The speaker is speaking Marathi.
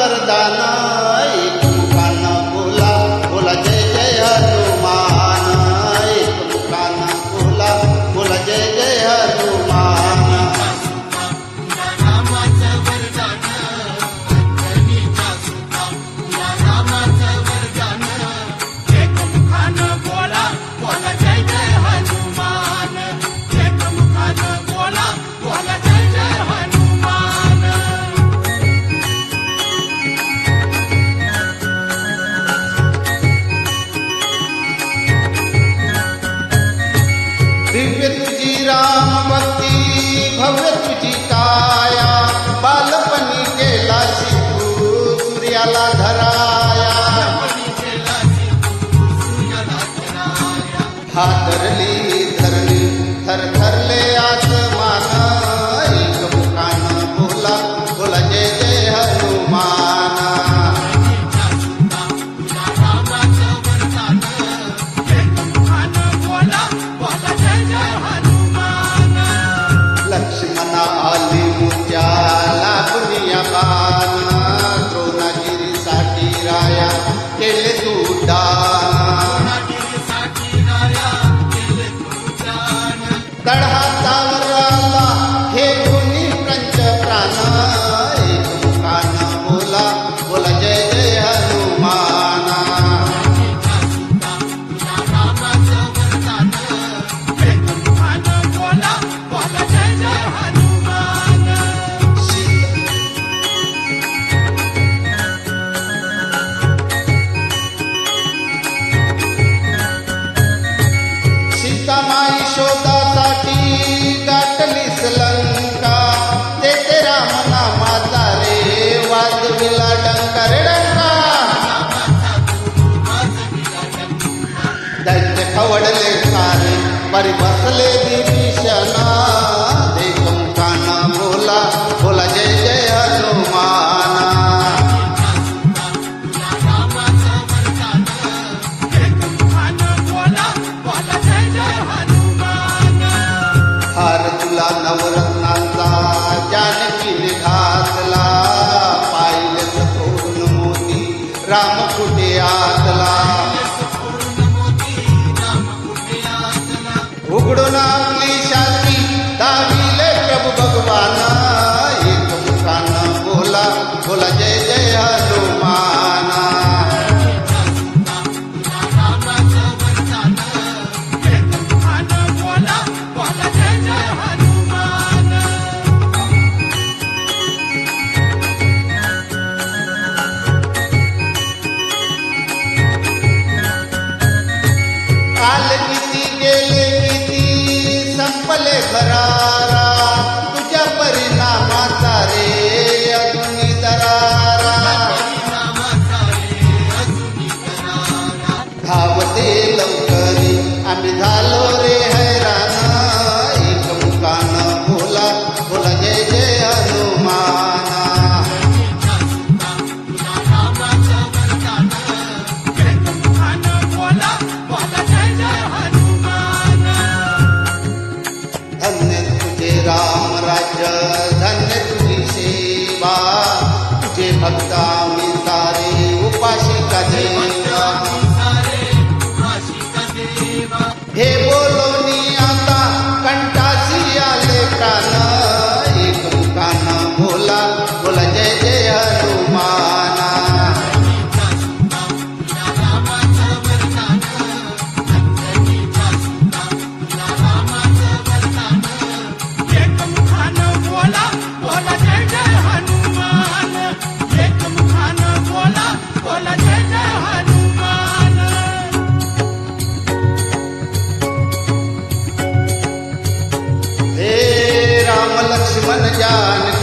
مردانہ திவ்ய ஸ்ரீராம ಮಾಯಾ ಎಲೆ ಸೂಟ మరి బస్సలేదు उघडो ना आपली शांती दाविले प्रभू भगवाना एक मुखाना बोला बोला जय जय हनुमाना. आले किती गेले happy. दुश्मन जान